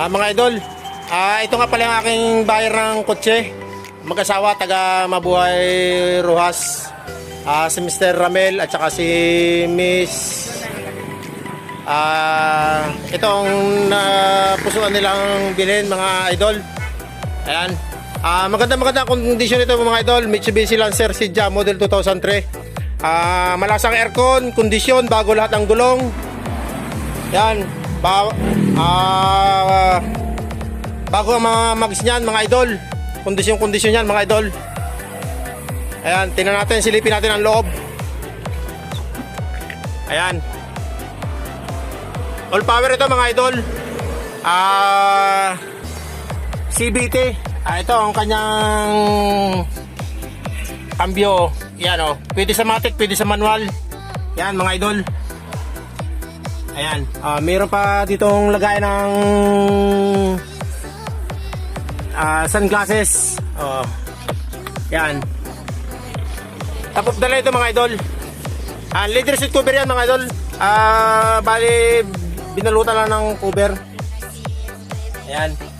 Ah, mga idol, ah, ito nga pala yung aking buyer ng kotse. Mag-asawa, taga Mabuhay Rojas. Ah, si Mr. Ramel at saka si Miss... Ah, itong napusuan nilang bilhin mga idol. Ayan. Ah, maganda maganda kondisyon ito mga idol. Mitsubishi Lancer Sidja model 2003. Ah, malasang aircon, kondisyon bago lahat ng gulong. Yan. Ba ah bago mga mags niyan, mga idol. Kondisyon-kondisyon niyan, mga idol. Ayan, tingnan natin, silipin natin ang loob. Ayan. All power ito, mga idol. Ah CBT. Ah, ito ang kanyang cambio. Yan oh. Pwede sa matic, pwede sa manual. Yan, mga idol. Ayan. Ah, meron pa ditong lagay ng ah, sunglasses. Oh. Yan. The line ito mga idol. Ah, leather seat cover yan mga idol. Ah, bali binalutan lang ng cover. Ayan.